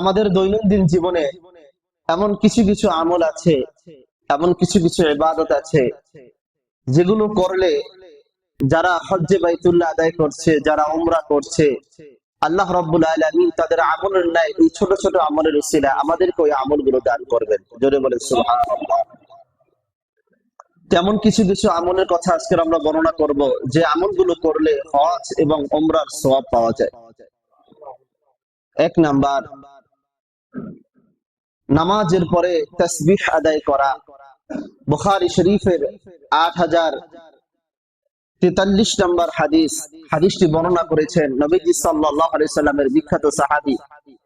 আমাদের দৈনন্দিন জীবনে এমন কিছু কিছু আমল আছে, এমন কিছু কিছু ইবাদত আছে, যেগুলো করলে যারা হজ্জে বাইতুল্লাহ আদায় করছে, যারা উমরা করছে, আল্লাহ রব্বুল আলামিন তাদের আমলের ন্যায় এই ছোট ছোট আমলের উসিলা আমাদেরকে ওই আমলগুলো দান করবেন। জোরে বলে তেমন কিছু কিছু আমলের কথা আজকে আমরা বর্ণনা করব, যে আমলগুলো করলে হজ এবং ওমরার সওয়াব পাওয়া যায়। এক নাম্বার নামাজের পরে তসবিহ আদায় করা বুখারী শরীফের আট হাজার তেতাল্লিশ নম্বর হাদিস হাদিসটি বর্ণনা করেছেন নবীজি সাল্লাল্লাহু আলাইহি সাল্লামের বিখ্যাত সাহাবী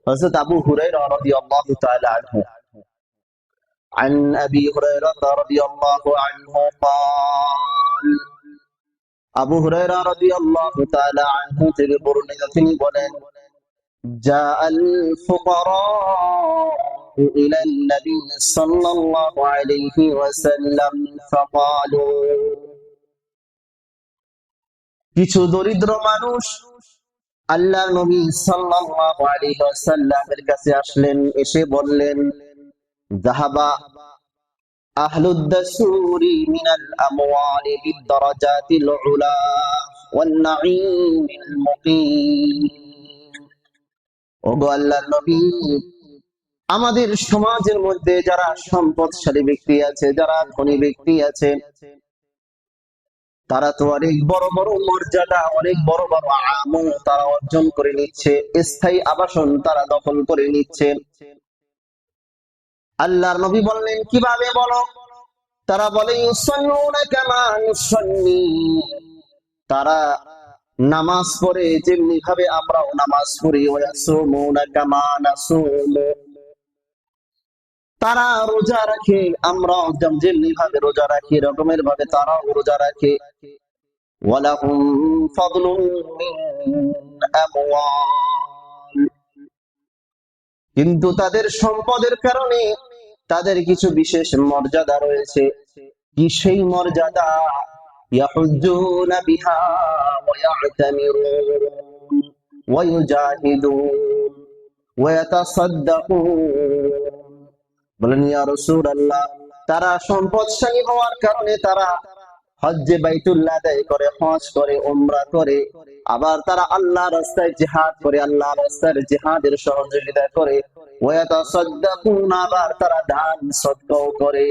হযরত আবু হুরায়রা রাদিয়াল্লাহু তাআলা আনহু عن أبي هريرة رضي الله عنه قال আবু হুরায়রা রাদিয়াল্লাহু তাআলা আনহু থেকে বর্ণিত তিনি বলেন جاء الفقراء إلى النبي صلى الله عليه وسلم فقالوا কিছু দরিদ্র মানুষ আল্লাহ নবী সাল্লাল্লাহু আলাইহি ওয়াসাল্লামের কাছে আসলেন এসে বললেন যাহাবা আহলুদ দাসুরি মিনাল আমওয়ালি বিদ্দারাজাতিল উলা ওয়ান নাঈমিল মুকিম আমাদের সমাজের মধ্যে যারা সম্পদশালী ব্যক্তি আছে, যারা ধনী ব্যক্তি আছে, তারা তো অনেক বড় বড় মর্যাদা, অনেক বড় বড় আমল তারা অর্জন করে নিচ্ছে, স্থায়ী আবাসন তারা দখল করে নিচ্ছে। আল্লাহর নবী বললেন, কীভাবে বলো? তারা বলে তারা নামাজ পড়ে যেমনি ভাবে আমরাও নামাজ পড়ি তারা রোজা রাখে, আমরাও যেম- যেমনি ভাবে রোজা রাখি রকমের ভাবে তারাও রোজা রাখে। কিন্তু তাদের সম্পদের কারণে তাদের কিছু বিশেষ মর্যাদা রয়েছে। কি সেই মর্যাদা? ইয়াহুজ্জুনা বিহা ওয়ায়াতামিরুন ওয়ায়ুজাহিদুন ওয়ায়াতাসাদ্দাকুন বলেন ইয়া রাসূলুল্লাহ তারা সম্পদশালী হওয়ার কারণে তারা হজ্জে বাইতুল্লাহ আদায় করে হজ করে উমরা করে আবার তারা আল্লাহ রাস্তায় জিহাদ করে আল্লাহ রাস্তার জিহাদের সহযোগিতা করে ওয়াতাসাদ্দাকুন আবার তারা দান সদকাও করে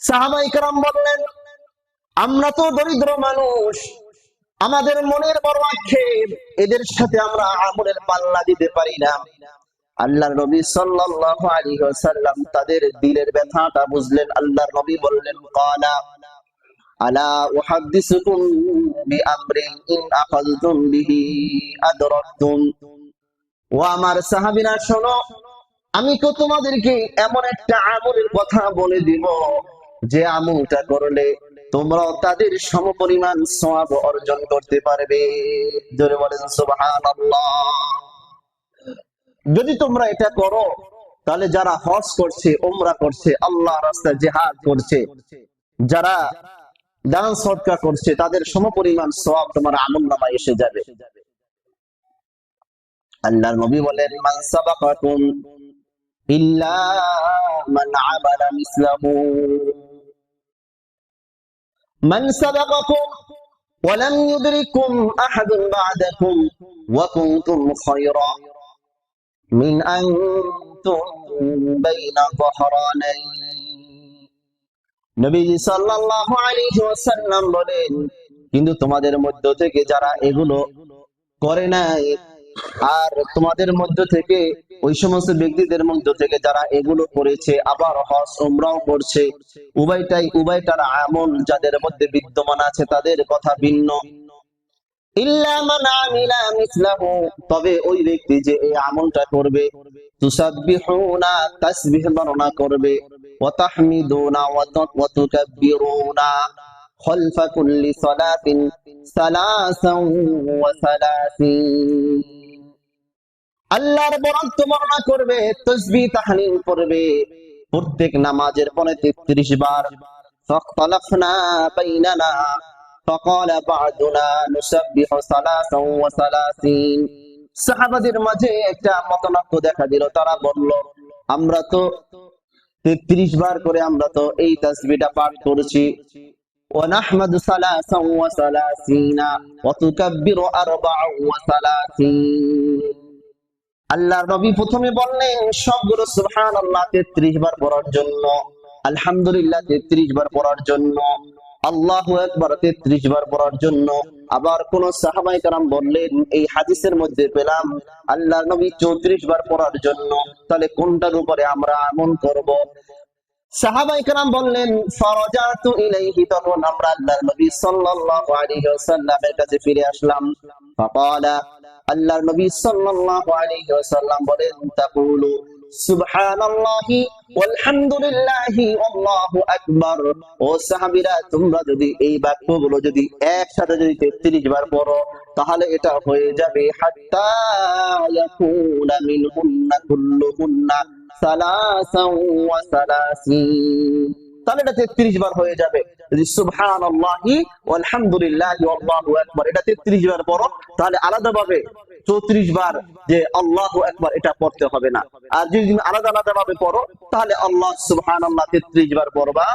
সাহাবাই کرام বললেন আমরা তো দরিদ্র মানুষ। আমাদের মনের বড় আক্ষেপ এদের সাথে আমরা আমলের পাল্লা দিতে পারি না। আল্লাহর নবী সাল্লাল্লাহু আলাইহি ওয়াসাল্লাম তাদের দিলের ব্যথাটা বুঝলেন। আল্লাহর নবী বললেন, ক্বালা আলা উহাদ্দিসুকুম বিআমরিন ইন আখাযতুম বিহি আদরাকতুম। ও আমার সাহাবীরা, শোনো, আমি তো তোমাদেরকে এমন একটা আমলের কথা বলে দিব যে আমলটা করলে তোমরাও তাদের সমপরিমাণ সওয়াব অর্জন করতে পারবে। জোরে বলেন, সুবহানাল্লাহ। যদি তোমরা এটা করো, তাহলে যারা হজ করছে ওমরা করছে আল্লাহ রাস্তায় জেহাদ করছে, যারা দান সদকা করছে, তাদের সমপরিমাণ সওয়াব তোমার আমল নামায় এসে যাবে। আল্লাহর নবী বলেন, মান সাবাকাকুম ইল্লা মান আমালা মিসলাহু। মান সাবাকাকুম ولم يدرككم أحد بعدكم وكنتم خيرا من أنتم بين ظهراني নবীজি সাল্লাল্লাহু আলাইহি ওয়াসাল্লাম বলেন কিন্তু তোমাদের মধ্য থেকে যারা এগুলো করে নাই আর তোমাদের মধ্য থেকে, ওই সমস্ত ব্যক্তিদের মধ্য থেকে যারা এগুলো করেছে, আবার হজ, উমরাও করছে, উভয়টাই, উভয়টার আমল যাদের মধ্যে বিদ্যমান আছে, তাদের কথা ভিন্ন। তবে ওই ব্যক্তি যে এই আমলটা করবে, তুসাব্বিহুনা করবে خلف كل صلاة ثلاثا وثلاثين আল্লাহর বরাদ্দ বর্ণনা করবে তসবিহ তাহলিল করবে প্রত্যেক নামাজের পরে 33 বার فاختلفنا بيننا فقال بعضنا نسبح ثلاثا وثلاثين সাহাবাদের মাঝে একটা মতনাক্য দেখা দিল তারা বলল আমরা তো তেত্রিশ বার করে আমরা তো এই তাসবিটা পাঠ করছি ونحمد ثلاثا وثلاثين وتكبر أربعا وثلاثين আল্লাহ নবী প্রথমে বললেন সবগুলো সুবহান আল্লাহ তেত্রিশ বার পড়ার জন্য আলহামদুলিল্লাহ তেত্রিশ বার পড়ার জন্য আল্লাহ একবার তেত্রিশ বার পড়ার জন্য আবার কোন সাহাবাই কারাম বললেন এই হাদিসের মধ্যে পেলাম আল্লাহ নবী চৌত্রিশ বার পড়ার জন্য তাহলে কোনটার উপরে আমরা আমল করব কারাম বললেন তখন আমরা নবী সাল্লাল্লাহু আলাইহি ওয়াসাল্লামের কাছে ফিরে আসলাম। ফাকালা, আল্লাহর নবী সাল্লাল্লাহু আলাইহি ওয়াসাল্লাম বলেন, তাকুলু সুবহানাল্লাহি আল্লাহু আকবার। ও সাহাবীরা, তোমরা যদি এই বাক্যগুলো যদি একসাথে যদি 33 বার পড়ো, তাহলে এটা হয়ে যাবে, হাত্তা ইয়াকুনা মিনহুন্না কুল্লুহুন্না। সালাসান ওয়া সালাসিন। তাহলে এটা 33 বার হয়ে যাবে। যদি সুবহানাল্লাহি ওয়ালহামদুলিল্লাহি আল্লাহু আকবার এটা 33 বার পড়ো, তাহলে আলাদাভাবে 34 বার যে আল্লাহু আকবার এটা পড়তে হবে না। আর যদি আলাদা আলাদা ভাবে পড়ো, তাহলে আল্লাহ সুবহানাল্লাহ 33 বার পড়বা।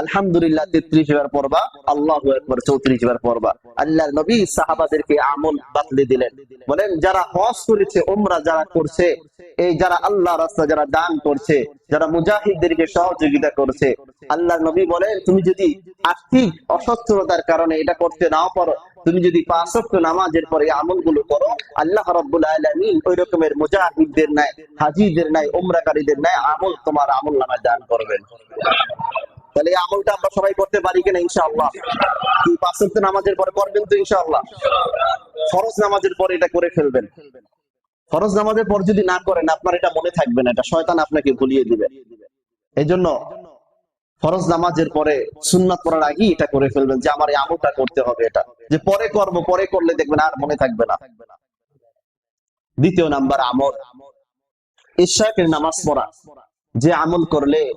আলহামদুলিল্লাহ 33 বার পড়বা, আল্লাহু আকবার 34 বার পড়বা। আল্লাহর নবী সাহাবাদেরকে আমল বাতলে দিলেন। বলেন, যারা হজ করেছে, উমরা যারা করছে, এই যারা আল্লাহ রাস্তা যারা দান করছে, যারা মুজাহিদদেরকে সহযোগিতা করছে আল্লাহ নবী বলেন, তুমি যদি আর্থিক অসচ্ছলতার কারণে এটা করতে নাও পারো, তুমি যদি পাঁচ নামাজের পরে এই আমলগুলো করো, আল্লাহ ওই রকমের মুজাহিদদের নাই, হাজিদের নাই, উমরাকারীদের নাই, আমল তোমার আমল নামায় দান করবেন। তাহলে এই আমলটা আমরা সবাই করতে পারি কিনা ইনশাআল্লাহ। কি পাঁচ নামাজের পরে করবেন তো ইনশাআল্লাহ। ফরজ নামাজের পরে এটা করে ফেলবেন। ফরজ নামাজের পর যদি না করেন, আপনার এটা মনে থাকবে না, এটা শয়তান আপনাকে ভুলিয়ে দিবে। এই জন্য ফরজ নামাজের পরে সুন্নাত পড়ার আগেই এটা করে ফেলবেন যে আমার এই আমলটা করতে হবে এটা। যে পরে করব, পরে করলে দেখবেন আর মনে থাকবে না। দ্বিতীয় নাম্বার আমল। ইশাকের নামাজ পড়া। যে আমল করলে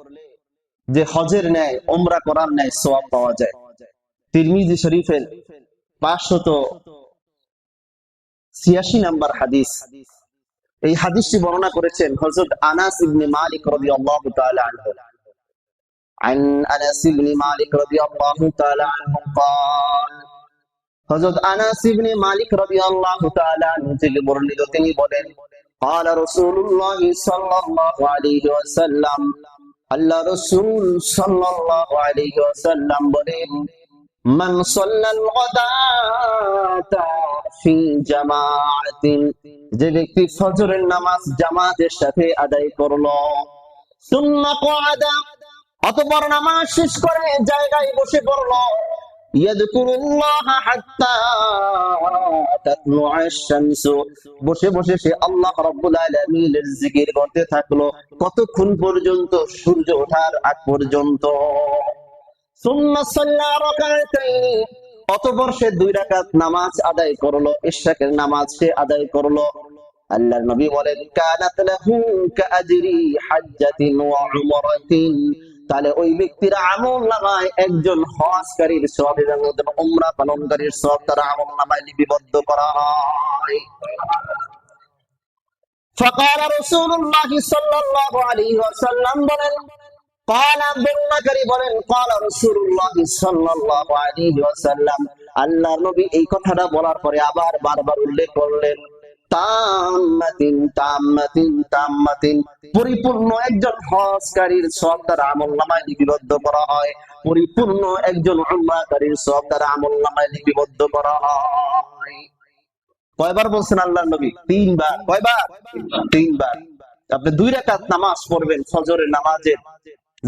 যে হজের ন্যায় ওমরা করার ন্যায় সোয়াব পাওয়া যায় তিরমিজি শরীফের পাঁচশত ছিয়াশি নাম্বার হাদিস এই হাদিসটি বর্ণনা করেছেন হযরত আনাস ইবনে মালিক রাদিয়াল্লাহু তাআলা আনহু عن انس بن مالك رضي الله تعالى عنه قال হযরত আনাস ইবনে মালিক রাদিয়াল্লাহু তাআলা আনহু থেকে বর্ণিত তিনি বলেন قال رسول الله صلى الله عليه وسلم আল্লাহ রসুল সাল্লাল্লাহু আলাইহি ওয়াসাল্লাম বলেন, মান সাল্লাল গাদাতা ফি জামাআতিন যে ব্যক্তি ফজরের নামাজ জামাতের সাথে আদায় করল। সুন্নাহ কাদা অতঃপর নামাজ শেষ করে জায়গায় বসে পড়ল। বসে বসে সে আল্লাহ জিকির করতে থাকল। কতক্ষণ পর্যন্ত সূর্য ওঠার আগ পর্যন্ত? অতঃপর সে দুই রাকাত নামাজ আদায় করল, ইশরাকের নামাজ সে আদায় করল। নবী বলেন, কানাত তাহলে ওই ব্যক্তির আমল নামায় একজন হজকারীর সওয়াব এবং উমরা পালনকারীর সওয়াব তার আমল নামায় লিপিবদ্ধ করা হয় فقال رسول الله صلى الله عليه وسلم বলেন قال বর্ণাকারী বলেন قال رسول الله صلى الله عليه وسلم আল্লাহর নবী এই কথাটা বলার পরে আবার বারবার উল্লেখ করলেন তাম্মাতিন তাম্মাতিন তাম্মাতিন। পরিপূর্ণ একজন হজকারীর সব তার আমল নামায় লিপিবদ্ধ করা হয়। পরিপূর্ণ একজন উমরাকারীর সব তার আমল নামায় লিপিবদ্ধ করা হয়। কয়বার বলছেন আল্লাহ নবী? তিনবার। কয়বার? তিনবার। আপনি দুই রাকাত নামাজ পড়বেন ফজরের নামাজের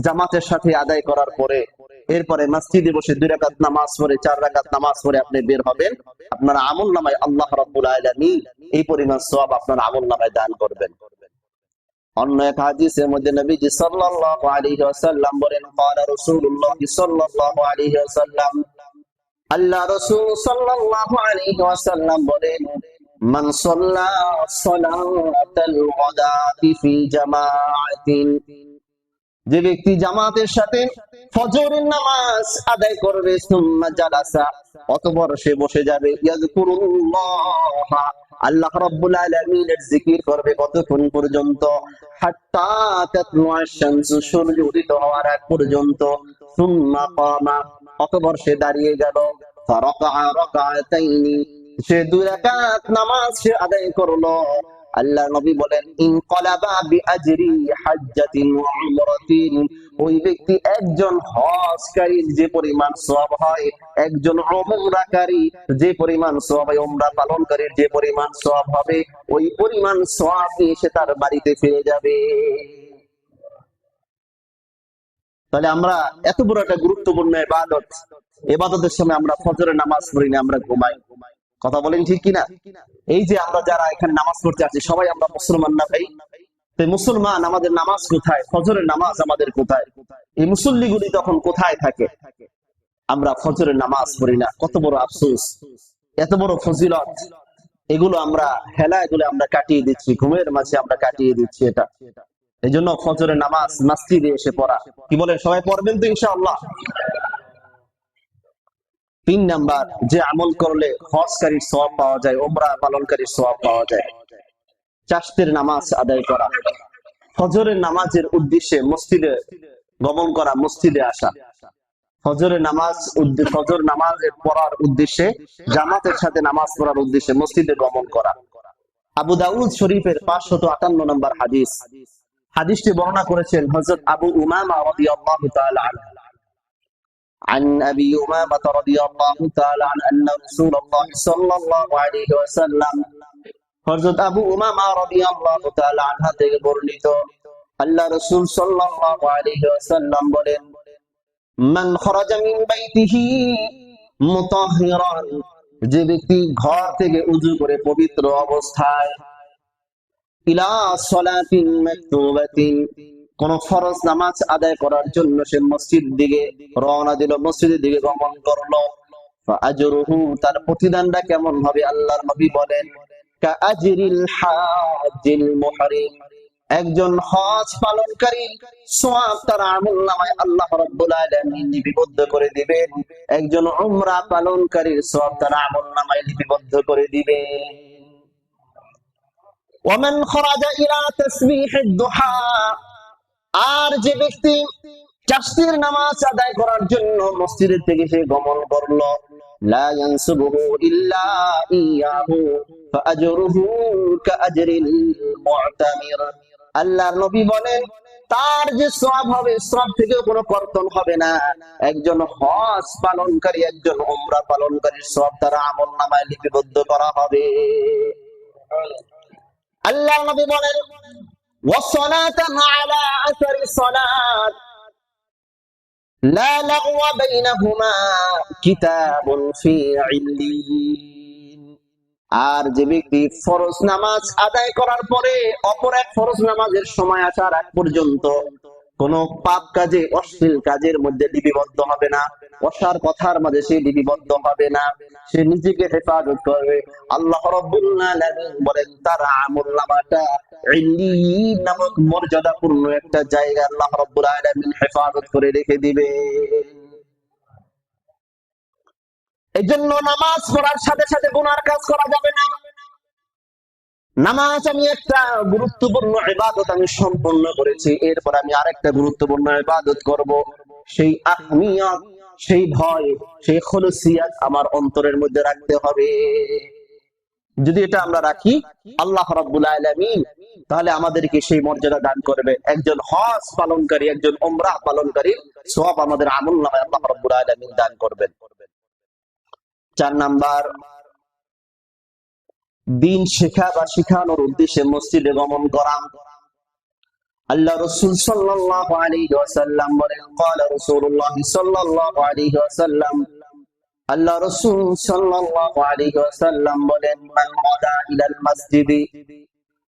জামাতের সাথে আদায় করার পরে। এরপরে মসজিদে বসে দুই রাকাত নামাজ পড়ে, চার রাকাত নামাজ পড়ে আপনি বের হবেন। আপনার আমল নামায় আল্লাহ রাব্বুল আলামিন এই পরিমাণ সওয়াব আপনার আমল নামায় দান করবেন। অন্য এক হাদিসের মধ্যে নবীজি সাল্লাল্লাহু আলাইহি ওয়াসাল্লাম বলেন, ক্বালা রাসূলুল্লাহ সাল্লাল্লাহু আলাইহি ওয়াসাল্লাম। আল্লাহ রাসূল সাল্লাল্লাহু আলাইহি ওয়াসাল্লাম বলেন, মান সাল্লা সালাতাল গাদাতি ফি জামাআতিন যে ব্যক্তি জামাতের সাথে ফজরের নামাজ আদায় করবে, সুম্মা জালাসা, অতঃপর সে বসে যাবে। ইয়াযকুরুল্লাহ, আল্লাহ রাব্বুল আলামিনের জিকির করবে কতক্ষণ পর্যন্ত? হাত্তা তাতলুআ শামসু সূর্য উদিত হওয়ার আগ পর্যন্ত। সুম্মা কামা, অতঃপর সে দাঁড়িয়ে গেল। ফারাকা রাকাতাইনি সে দুই রাকাত নামাজ সে আদায় করল। আল্লাহ নবী বলেন, ইনকলাবা বিআজরি হাজ্জাতিন ওয়া উমরাতিন। ওই ব্যক্তি একজন হজকারীর যে পরিমাণ সওয়াব হয়, একজন উমরাকারী যে পরিমাণ সওয়াব হয়, উমরা পালনকারীর যে পরিমাণ সওয়াব হবে, ওই পরিমাণ সওয়াব নিয়ে সে তার বাড়িতে ফিরে যাবে। তাহলে আমরা এত বড় একটা গুরুত্বপূর্ণ ইবাদত ইবাদতের সময় আমরা ফজরের নামাজ পড়ি না, আমরা ঘুমাই। কথা বলেন ঠিক কিনা? এই যে আমরা যারা এখানে নামাজ পড়তে আছি সবাই আমরা মুসলমান না ভাই? মুসলমান আমাদের নামাজ কোথায়? ফজরের নামাজ আমাদের কোথায়? এই মুসল্লিগুলি তখন কোথায় থাকে? আমরা ফজরের নামাজ পড়ি না। কত বড় আফসোস। এত বড় ফজিলত। এগুলো আমরা, হেলা এগুলো আমরা কাটিয়ে দিচ্ছি। ঘুমের মাঝে আমরা কাটিয়ে দিচ্ছি এটা। এই জন্য ফজরের নামাজ মাসজিদে এসে পড়া। কি বলেন সবাই পড়বেন তো ইনশাআল্লাহ? তিন নাম্বার, যে আমল করলে হজকারীর সওয়াব পাওয়া যায় ওমরা পালনকারীর সওয়াব পাওয়া যায়। চাষতের নামাজ আদায় করা। ফজরের নামাজের উদ্দেশ্যে মসজিদে গমন করা, মসজিদে আসা। ফজরের নামাজ ফজর নামাজ পড়ার উদ্দেশ্যে, জামাতের সাথে নামাজ পড়ার উদ্দেশ্যে মসজিদে গমন করা। আবু দাউদ শরীফের পাঁচশত আটান্ন নম্বর হাদিস। হাদিসটি বর্ণনা করেছেন হযরত আবু উমামা তাআলা আনহু। عن ابي امامه رضي الله تعالى عنه ان رسول الله صلى الله عليه وسلم হযরত আবু উমামা রাদিয়াল্লাহু তাআলা আনহা থেকে বর্ণিত আল্লাহ রাসূল সাল্লাল্লাহু আলাইহি ওয়াসাল্লাম বলেন মান খরাজা মিন বাইতিহি মুতাহহিরান যে ব্যক্তি ঘর থেকে উযু করে পবিত্র অবস্থায় ইলা সলাতিন মাকতুবাতিন কোন ফরজ নামাজ আদায় করার জন্য সে মসজিদ দিকে রওনা দিল। মসজিদের দিকে গমন করল। ফাআজরুহু তার প্রতিদানটা কেমন হবে আল্লাহর নবী বলেন হাজ্জিল মুহরিম। একজন হজ পালনকারী তার আমলনামায় আল্লাহ রাব্বুল আলামিন লিপিবদ্ধ করে দিবেন একজন উমরা পালনকারীর সওয়াব তার আমলনামায় লিপিবদ্ধ করে দিবেন ইলা তাসবিহিদ দুহা আর যে ব্যক্তি চাষতির নামাজ আদায় করার জন্য মসজিদের থেকে সে গমন করল নবী বলেন, তার যে সওয়াব হবে সব থেকে কোনো কর্তন হবে না। একজন হজ পালনকারী, একজন উমরা পালনকারীর সব তার আমল নামায় লিপিবদ্ধ করা হবে। আল্লাহ নবী বলেন وصلاة على أثر الصلاة لا لغو بينهما كتاب في عليين আর যে ব্যক্তি ফরজ নামাজ আদায় করার পরে অপর এক ফরজ নামাজের সময় আসার আগ পর্যন্ত কোন পাপ কাজে, অশ্লীল কাজের মধ্যে লিপিবদ্ধ হবে না। অসার কথার মাঝে সে লিপিবদ্ধ হবে না। সে নিজেকে হেফাজত করবে। আল্লাহ বলেন, তার আমল নামক মর্যাদাপূর্ণ একটা জায়গা আল্লাহ রাব্বুল হেফাজত করে রেখে দিবে। এই জন্য নামাজ পড়ার সাথে সাথে গুনার কাজ করা যাবে না। নামাজ আমি একটা গুরুত্বপূর্ণ ইবাদত আমি সম্পন্ন করেছি। এরপর আমি আরেকটা গুরুত্বপূর্ণ ইবাদত করব। সেই আহমিয়ত সেই ভয়, সেই খলুসিয়াত আমার অন্তরের মধ্যে রাখতে হবে। যদি এটা আমরা রাখি, আল্লাহ রাব্বুল আলামিন তাহলে আমাদেরকে সেই মর্যাদা দান করবে। একজন হজ পালনকারী, একজন উমরাহ পালনকারী সব আমাদের আমল নামায় আল্লাহ রাব্বুল আলামিন দান করবেন। চার নাম্বার দিন শেখা বা শিখানোর উদ্দেশ্যে মসজিদে গমন করা আল্লাহ রসুল সাল্লাল্লাহু আলাইহি ওয়াসাল্লাম বলেন قال رسول الله صلى الله عليه وسلم আল্লাহ রসুল সাল্লাল্লাহু আলাইহি ওয়াসাল্লাম বলেন মান গাদা ইলাল মাসজিদি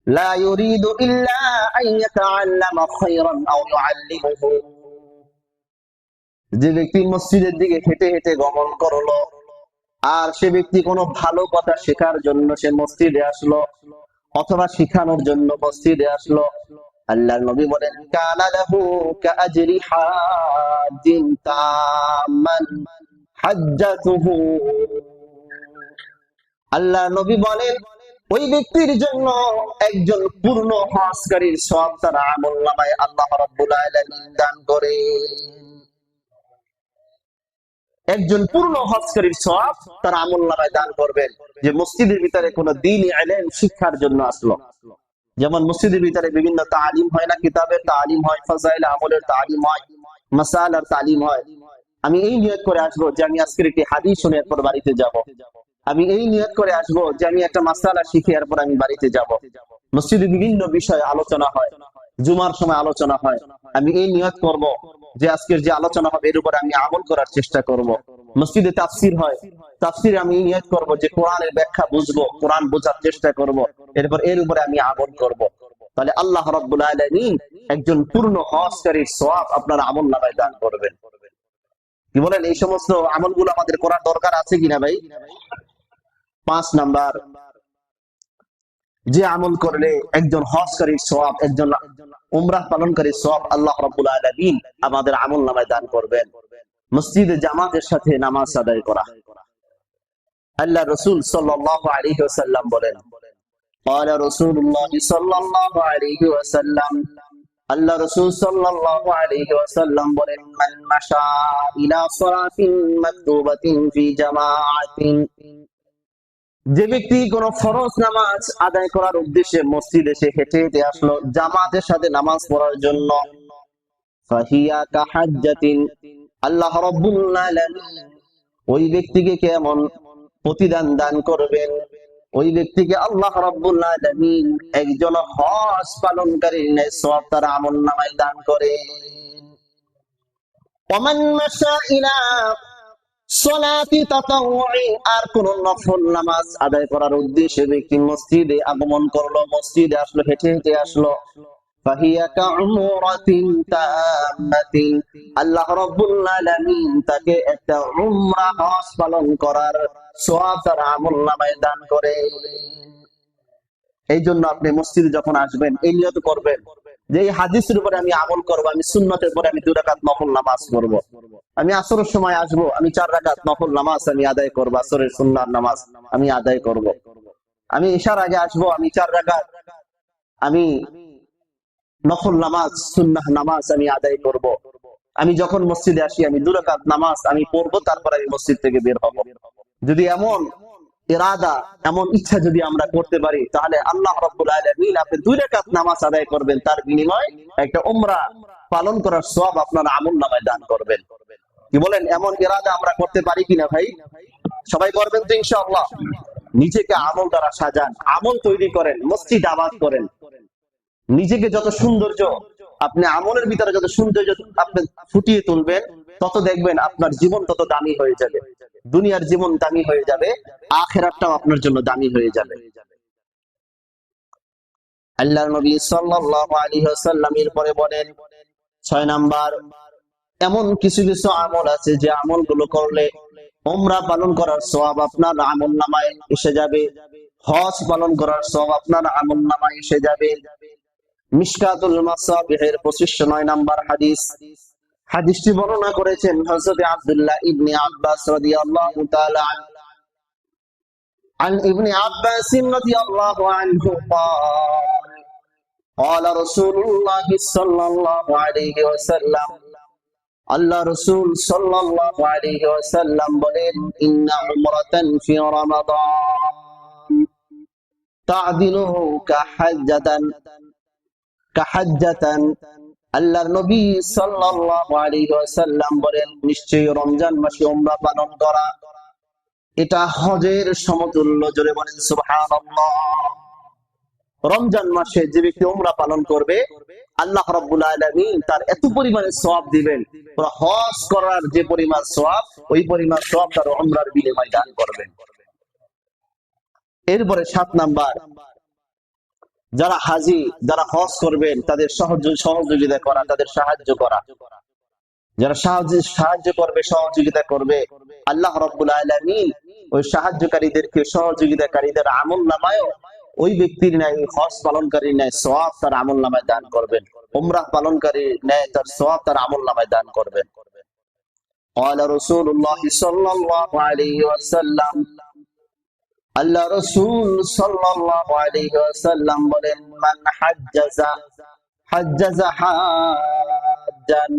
لا يريد إلا أن يتعلم خيرا أو يعلمه যে ব্যক্তি মসজিদের দিকে হেঁটে হেঁটে গমন করলো আর সে ব্যক্তি কোনো ভালো কথা শেখার জন্য সে মসজিদে আসলো, অথবা শিখানোর জন্য মসজিদে আসলো। আল্লাহর নবী বলেন, কানা লাহু হাজ্জিন তামান হাজ্জাতুহু। আল্লাহ নবী বলেন, ওই ব্যক্তির জন্য একজন পূর্ণ হজকারীর সব তার আমল নামায় আল্লাহ রাব্বুল আলামিন দান করেন একজন পূর্ণ হজকারীর সব তার আমল নামায় দান করবেন। যে মসজিদের ভিতরে কোন দিন এলেন শিক্ষার জন্য আসলো। যেমন মসজিদের ভিতরে বিভিন্ন তালিম হয় না, কিতাবের তালিম হয়, ফাজাইল আমলের তালিম হয়, মাসালার তালিম হয়। আমি এই নিয়ত করে আসব যে আমি আজকের একটি হাদিস শুনে এরপর বাড়িতে যাব। আমি এই নিয়ত করে আসব যে আমি একটা মাসালা শিখে এরপর আমি বাড়িতে যাব। মসজিদে বিভিন্ন বিষয়ে আলোচনা হয়, জুমার সময় আলোচনা হয়। আমি এই নিয়ত করব যে আজকের যে আলোচনা হবে এর উপরে আমি আমল করার চেষ্টা করব। মসজিদে তাফসির হয়। তাফসির আমি নিয়ত করব যে কোরআনের ব্যাখ্যা বুঝব, কোরআন বোঝার চেষ্টা করব। এরপর এর উপরে আমি আমল করব। তাহলে আল্লাহ রাব্বুল আলামিন একজন পূর্ণ হজকারীর সওয়াব আপনার আমল নামায় দান করবেন। কি বলেন? এই সমস্ত আমলগুলো আমাদের করার দরকার আছে কিনা ভাই? পাঁচ নাম্বার। যে আমল করলে একজন হজকারীর সওয়াব একজন উমরাহ পালনকারীর সওয়াব আল্লাহ রাব্বুল আলামিন আমাদের আমল নামায় দান করবেন মসজিদে জামাতের সাথে নামাজ আদায় করা আল্লাহ রসুল সাল্লাল্লাহু আলাইহি ওয়াসাল্লাম বলেন قال رسول الله صلى الله عليه وسلم আল্লাহ রসুল সাল্লাল্লাহু আলাইহি ওয়াসাল্লাম বলেন মান মাশা ইলা সালাতিন মাকতুবাতিন ফি জামাআতিন যে ব্যক্তি কোন ফরজ নামাজ আদায় করার উদ্দেশ্যে মসজিদে এসে হেঁটে হেঁটে আসলো, জামাতের সাথে নামাজ পড়ার জন্য। আল্লাহ ওই ব্যক্তিকে কেমন প্রতিদান দান করবেন? ওই ব্যক্তিকে আল্লাহ একজন হজ পালনকারীর ন্যায় সওয়াব তার আমলনামায় দান করেন। ওমান মাশা ইলা সলাতি আর কোন নফল নামাজ আদায় করার উদ্দেশ্যে ব্যক্তি মসজিদে আগমন করল, মসজিদে আসলো, হেঁটে হেঁটে আসলো। আল্লাহ আলামিন তাকে একটা উমরা হজ পালন করার সওয়াব তার দান করে এই জন্য আপনি মসজিদে যখন আসবেন এই নিয়ত করবেন। যে এই হাদিসের উপরে আমি আমল করব, আমি সুন্নতের পরে আমি দুই রাকাত নফল নামাজ করব আমি আসরের সময় আসব, আমি চার রাকাত নফল নামাজ আমি আদায় করব, আসরের সুন্নার নামাজ আমি আদায় করব। আমি ঈশার আগে আসব, আমি চার রাকাত, আমি নফল নামাজ, সুন্নাহ নামাজ আমি আদায় করব। আমি যখন মসজিদে আসি, আমি দুই রাকাত নামাজ আমি পড়ব, তারপর আমি মসজিদ থেকে বের হব। যদি এমন ইরাদা, এমন ইচ্ছা যদি আমরা করতে পারি, তাহলে আল্লাহ রাব্বুল আলামিন আপনি দুই রাকাত নামাজ আদায় করবেন। তার বিনিময়ে একটা উমরা পালন করার সওয়াব আপনার আমল নামায় দান করবেন। কি বলেন, এমন ইরাদা আমরা করতে পারি কিনা ভাই? সবাই করবেন তো ইনশাআল্লাহ? নিজেকে আমল দ্বারা সাজান, আমল তৈরি করেন, মসজিদ আবাদ করেন। নিজেকে যত সৌন্দর্য, আপনি আমলের ভিতরে যত সৌন্দর্য আপনি ফুটিয়ে তুলবেন, তত দেখবেন আপনার জীবন তত দামি হয়ে যাবে। দুনিয়ার জীবন দামি হয়ে যাবে, আখেরাতটাও আপনার জন্য দামি হয়ে যাবে। আল্লাহ নবী সাল্লাল্লাহু আলাইহি ওয়াসাল্লাম এরপরে বলেন, ছয় নাম্বার, এমন কিছু কিছু আমল আছে যে আমলগুলো করলে ওমরা পালন করার সওয়াব আপনার আমল নামায় এসে যাবে, হজ পালন করার সওয়াব আপনার আমল নামায় এসে যাবে। মিশকাতুল মাসাবিহের 2509 নাম্বার হাদিস হাদিসটি বর্ণনা করেছেন হযরত আব্দুল্লাহ ইবনে আব্বাস রাদিয়াল্লাহু তাআলা আন عن ابن عباس رضي الله عنه قال قال رسول الله صلى الله عليه وسلم আল্লাহ রসুল সাল্লাল্লাহু আলাইহি ওয়াসাল্লাম বলেন ইন্না উমরাতান ফি রমাদান তা'দিলু কাহাজ্জাতান কাহাজ্জাতান আল্লাহর নবী সাল্লাল্লাহু আলাইহি ওয়াসাল্লাম বলেন, নিশ্চয়ই রমজান মাসে উমরা পালন করা, এটা হজের সমতুল্য জোরে বলেন, সুবহানাল্লাহ। রমজান মাসে যে ব্যক্তি উমরা পালন করবে, আল্লাহ রাব্বুল আলামিন তার এত পরিমাণে সওয়াব দিবেন। হজ করার যে পরিমাণ সওয়াব, ওই পরিমাণ সওয়াব তার উমরার বিনিময়ে দান করবেন। এরপরে সাত নাম্বার যারা হাজি যারা হজ করবেন তাদের সহজ সহযোগিতা করা তাদের সাহায্য করা যারা সাহায্য সাহায্য করবে সহযোগিতা করবে আল্লাহ রব্বুল আলামিন ওই সাহায্যকারীদেরকে সহযোগিতাকারীদের আমল নামায়ও ওই ব্যক্তির ন্যায় ওই হজ পালনকারীর ন্যায় সওয়াব তার আমল নামায় দান করবেন উমরাহ পালনকারীর ন্যায় তার সওয়াব তার আমল নামায় দান করবেন قال رسول الله صلى الله عليه وسلم আল্লাহ রসুল সাল্লাল্লাহু আলাইহি ওয়াসাল্লাম বলেন, মান হাজ্জাজা হাজ্জাজা হাজ্জান।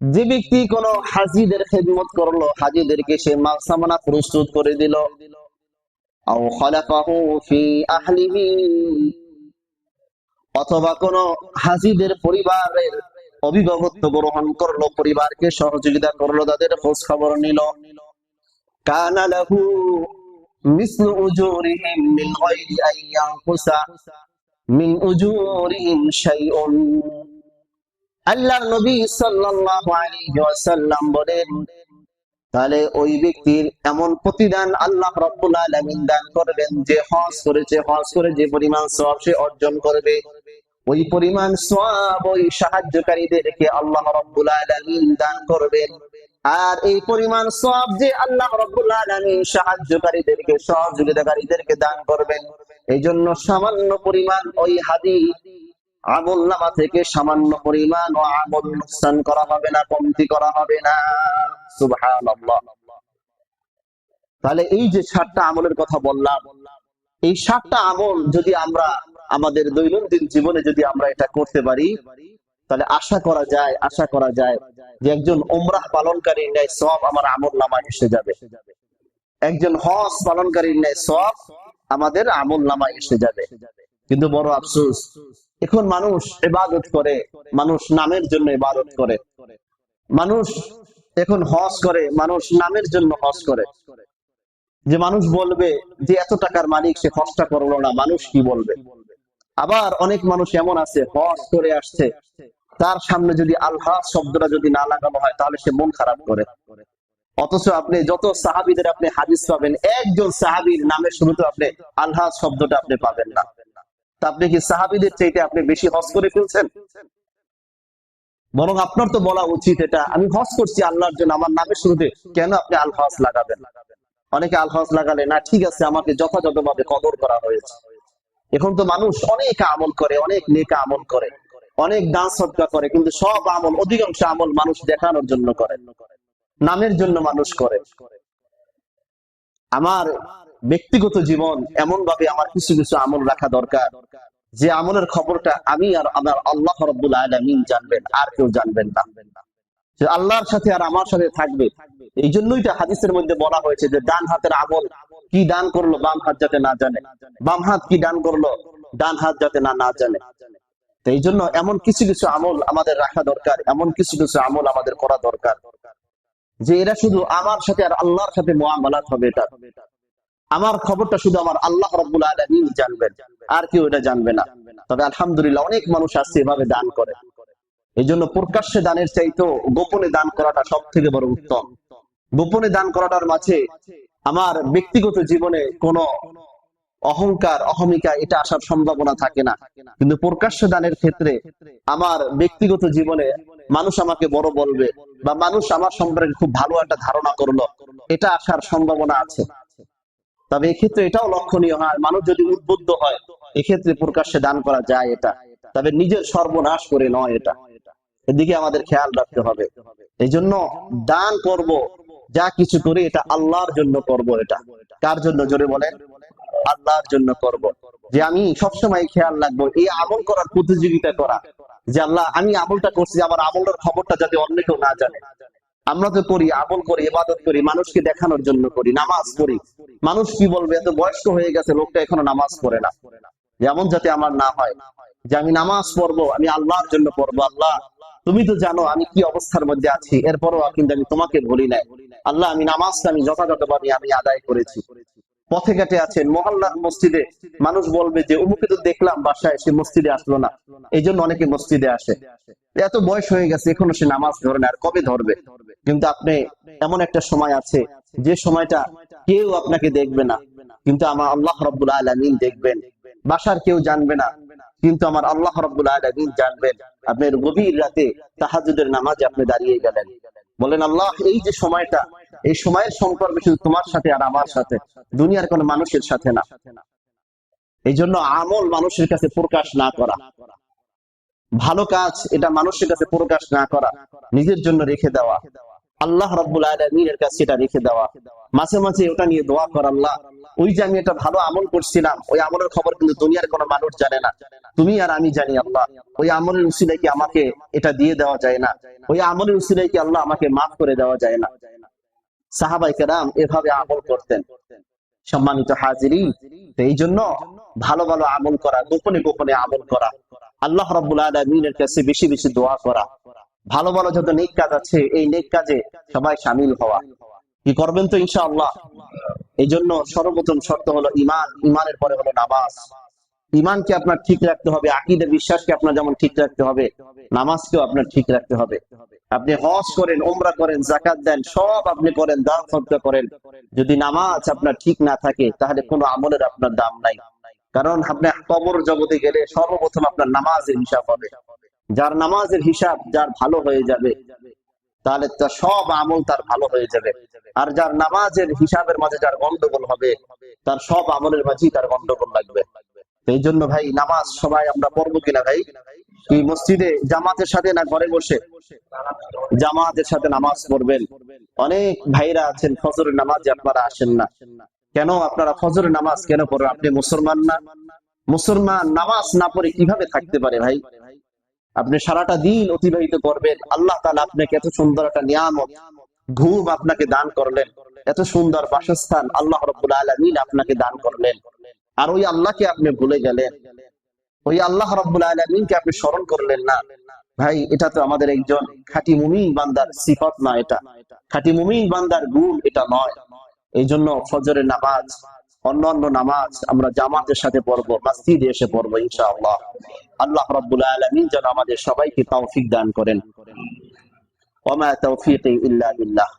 যে ব্যক্তি কোন হাজিদের খেদমত করল, হাজিদেরকে সে মাসামানা প্রস্তুত করে দিল। আও খালাকাহু ফি আহলিহি, অথবা কোন হাজিদের পরিবারের অভিভাবকত্ব গ্রহণ করল, পরিবারকে সহযোগিতা করল, তাদের খোঁজ খবর নিল। কানা লাহু উজুরিহিম মিন গায়রি আন ইয়ানকুসা মিন উজুরিহিম শাইউন আল্লাহর নবী সাল্লাল্লাহু আলাইহি ওয়াসাল্লাম বলেন, তাহলে ওই ব্যক্তির এমন প্রতিদান আল্লাহ রাব্বুল আলামিন দান করবেন যে হজ করেছে, হজ করে যে পরিমাণ সওয়াব সে অর্জন করবে। ওই পরিমাণ সওয়াব ওই সাহায্যকারীদেরকে আল্লাহ রাব্বুল আলামিন দান করবেন। আর এই পরিমাণ সওয়াব যে আল্লাহ রাব্বুল সাহায্যকারীদেরকে, সহযোগিতাকারীদেরকে দান করবেন এই জন্য সামান্য পরিমাণ ওই হাদি আমল নামা থেকে সামান্য পরিমাণ ও আমল নুকসান করা হবে না, কমতি করা হবে না। তাহলে এই যে সাতটা আমলের কথা বললাম, এই সাতটা আমল যদি আমরা আমাদের দৈনন্দিন জীবনে যদি আমরা এটা করতে পারি তাহলে আশা করা যায়, আশা করা যায় যে একজন ওমরাহ পালনকারীর ন্যায় সব আমার আমল নামায় এসে যাবে। একজন হজ পালনকারীর ন্যায় সব আমাদের আমল নামায় এসে যাবে। কিন্তু বড় আফসোস, এখন মানুষ ইবাদত করে, মানুষ নামের জন্য ইবাদত করে। মানুষ এখন হজ করে, মানুষ নামের জন্য হজ করে। যে মানুষ বলবে যে এত টাকার মালিক, সে হজটা করল না, মানুষ কি বলবে? আবার অনেক মানুষ এমন আছে হজ করে আসছে। তার সামনে যদি আল্লাহ শব্দটা যদি না লাগানো হয়, তাহলে সে মন খারাপ করে। অথচ আপনি যত সাহাবিদের আপনি হাদিস পাবেন, একজন সাহাবির নামের শুরুতে আপনি আল্লাহ শব্দটা আপনি পাবেন না। তা আপনি কি সাহাবিদের চাইতে আপনি বেশি হজ করে ফেলছেন? বরং আপনার তো বলা উচিত এটা, আমি হজ করছি আল্লাহর জন্য, আমার নামের শুরুতে কেন আপনি আল হজ লাগাবেন? অনেকে আল হজ লাগালে, না, ঠিক আছে, আমাকে যথাযথভাবে কদর করা হয়েছে। এখন তো মানুষ অনেক আমল করে, অনেক নেকা আমল করে, অনেক দান সৎকা করে, কিন্তু সব আমল, অধিকাংশ আমল মানুষ দেখানোর জন্য করে, নামের জন্য মানুষ করে। আমার ব্যক্তিগত জীবন এমন ভাবে আমার কিছু কিছু আমল রাখা দরকার। যে আমলের খবরটা আমি আর আমার আল্লাহ রব্বুল আলামিন জানবেন, আর কেউ জানবেন না। আল্লাহর সাথে আর আমার সাথে থাকবে। এই জন্যই তো হাদিসের মধ্যে বলা হয়েছে যে ডান হাতের আমল কি দান করল? বাম হাত যাতে না জানে। বাম হাত কি দান করল? ডান হাত যাতে না না জানে। তো এই জন্য এমন কিছু কিছু আমল আমাদের রাখা দরকার, এমন কিছু কিছু আমল আমাদের করা দরকার। যে এরা শুধু আমার সাথে আর আল্লাহর সাথে মোয়ামলাত হবে এটা। আমার খবরটা শুধু আমার আল্লাহ রব্বুল আলমিন জানবেন, আর কেউ এটা জানবে না। তবে আলহামদুলিল্লাহ অনেক মানুষ আছে এভাবে দান করে। এই জন্য প্রকাশ্যে দানের চাইতেও গোপনে দান করাটা সব থেকে বড় উত্তম। গোপনে দান করাটার মাঝে আমার ব্যক্তিগত জীবনে কোনো অহংকার, অহমিকা এটা আসার সম্ভাবনা থাকে না। কিন্তু প্রকাশ্য দানের ক্ষেত্রে আমার ব্যক্তিগত জীবনে মানুষ আমাকে বড় বলবে বা মানুষ আমার সম্পর্কে খুব ভালো একটা ধারণা করল, এটা আসার সম্ভাবনা আছে। তবে এক্ষেত্রে এটাও লক্ষণীয় হয়, মানুষ যদি উদ্বুদ্ধ হয়, এক্ষেত্রে প্রকাশ্যে দান করা যায় এটা। তবে নিজের সর্বনাশ করে নয় এটা। এদিকে আমাদের খেয়াল রাখতে হবে। এই জন্য দান করব যা কিছু করি এটা আল্লাহর জন্য করব এটা। কার জন্য? জোরে বলেন। আল্লাহর জন্য করব। যে আমি সবসময় খেয়াল রাখব এই আমল করার প্রতিযোগিতা করা। যে আল্লাহ, আমি আমলটা করছি, আমার আমলের খবরটা যাতে অন্য কেউ না জানে। আমরা তো করি, আমল করি, ইবাদত করি, মানুষকে দেখানোর জন্য করি, নামাজ পড়ি। মানুষ কি বলবে? এত বয়স্ক হয়ে গেছে, লোকটা এখনও নামাজ পড়ে না। যেমন যাতে আমার না হয়। যে আমি নামাজ পড়ব, আমি আল্লাহর জন্য পড়ব, আল্লাহ। তুমি তো জানো আমি কি অবস্থার মধ্যে আছি। এরপরও কিন্তু আমি তোমাকে বলি নাই। আল্লাহ, আমি নামাজটা আমি যথাযথভাবে আমি আদায় করেছি। পথে ঘাটে আছেন মহল্লার মসজিদে। মানুষ বলবে যে অমুকে তো দেখলাম বাসায়, সে মসজিদে আসলো না। এই জন্য অনেকে মসজিদে আসে। এত বয়স হয়ে গেছে, এখনও সে নামাজ ধরে না, আর কবে ধরবে? কিন্তু আপনি এমন একটা সময় আছে, যে সময়টা কেউ আপনাকে দেখবে না। কিন্তু আমার আল্লাহ রব্বুল আলমিন দেখবেন। বাসার কেউ জানবে না, কিন্তু আমার আল্লাহ রব্বুল আলমিন জানবেন। আপনার গভীর রাতে তাহাজুদের নামাজে আপনি দাঁড়িয়ে গেলেন। বলেন, আল্লাহ, এই যে সময়টা, এই সময়ের সম্পর্ক শুধু তোমার সাথে আর আমার সাথে, দুনিয়ার কোন মানুষের সাথে না। এই জন্য আমল মানুষের কাছে প্রকাশ না করা। ভালো কাজ এটা মানুষের কাছে প্রকাশ না করা, নিজের জন্য রেখে দেওয়া। আল্লাহ রব্বুল আলমিনের কাছে এটা রেখে দেওয়া। মাঝে মাঝে ওটা নিয়ে দোয়া কর আল্লাহ। ওই যে আমি একটা ভালো আমল করছিলাম, ওই আমলের খবর কিন্তু দুনিয়ার কোনো মানুষ জানে না। তুমি আর আমি জানি আল্লাহ, ওই আমলের উসিলায় কি আমাকে এটা দিয়ে দেওয়া যায় না? ওই আমলের উসিলায় কি আল্লাহ আমাকে মাফ করে দেওয়া যায় না? সাহাবাই কেরাম এভাবে আমল করতেন। সম্মানিত হাজিরি এই জন্য ভালো ভালো আমল করা, গোপনে গোপনে আমল করা, আল্লাহ রব্বুল আলমিনের কাছে বেশি বেশি দোয়া করা। ভালো ভালো যত নেক কাজ আছে, এই নেক কাজে সবাই সামিল হওয়া। কি করবেন তো ইনশাআল্লাহ? এই জন্য সর্বপ্রথম শর্ত হলো ইমান ইমানের পরে হলো নামাজ। ইমানকে আপনার ঠিক রাখতে হবে আকিদের বিশ্বাসকে আপনার যেমন ঠিক রাখতে হবে, নামাজকেও আপনার ঠিক রাখতে হবে। আপনি হজ করেন ওমরা করেন জাকাত দেন, সব আপনি করেন, দান সদকা করেন। যদি নামাজ আপনার ঠিক না থাকে, তাহলে কোনো আমলের আপনার দাম নাই। কারণ আপনি কবর জগতে গেলে সর্বপ্রথম আপনার নামাজের হিসাব হবে। যার নামাজের হিসাব যার ভালো হয়ে যাবে, তাহলে তার সব আমল তার ভালো হয়ে যাবে। আর যার নামাজের হিসাবের মাঝে যার গন্ডগোল হবে, তার সব আমলের মাঝেই তার গন্ডগোল লাগবে। এই জন্য ভাই, নামাজ সবাই আমরা পড়ব কিনা ভাই? কি মসজিদে জামাতের সাথে না ঘরে বসে? জামাতের সাথে নামাজ পড়বেন। অনেক ভাইরা আছেন, ফজরের নামাজে আপনারা আসেন না। কেন আপনারা ফজরের নামাজ কেন পড়েন আপনি মুসলমান না? মুসলমান নামাজ না পড়ে কীভাবে থাকতে পারে ভাই? আপনি সারাটা দিন অতিবাহিত করবেন। আল্লাহ তাআলা আপনাকে এত সুন্দর একটা নিয়ামত, ঘুম আপনাকে দান করলেন। এত সুন্দর বাসস্থান আল্লাহ রব্বুল আলামিন আপনাকে দান করলেন। আর ওই আল্লাহকে আপনি ভুলে গেলেন। ওই আল্লাহ রব্বুল আলামিনকে আপনি স্মরণ করলেন না। ভাই, এটা তো আমাদের একজন খাঁটি মুমিন বান্দার সিফত না এটা। খাঁটি মুমিন বান্দার গুণ এটা নয়। এই জন্য ফজরের নামাজ অন্যান্য নামাজ আমরা জামাতের সাথে পড়ব, মসজিদে এসে পড়ব, ইনশাআল্লাহ। আল্লাহ রাব্বুল আলামিন যেন আমাদের সবাইকে তৌফিক দান করেন। ওমা তৌফিক ইল্লা বিল্লাহ।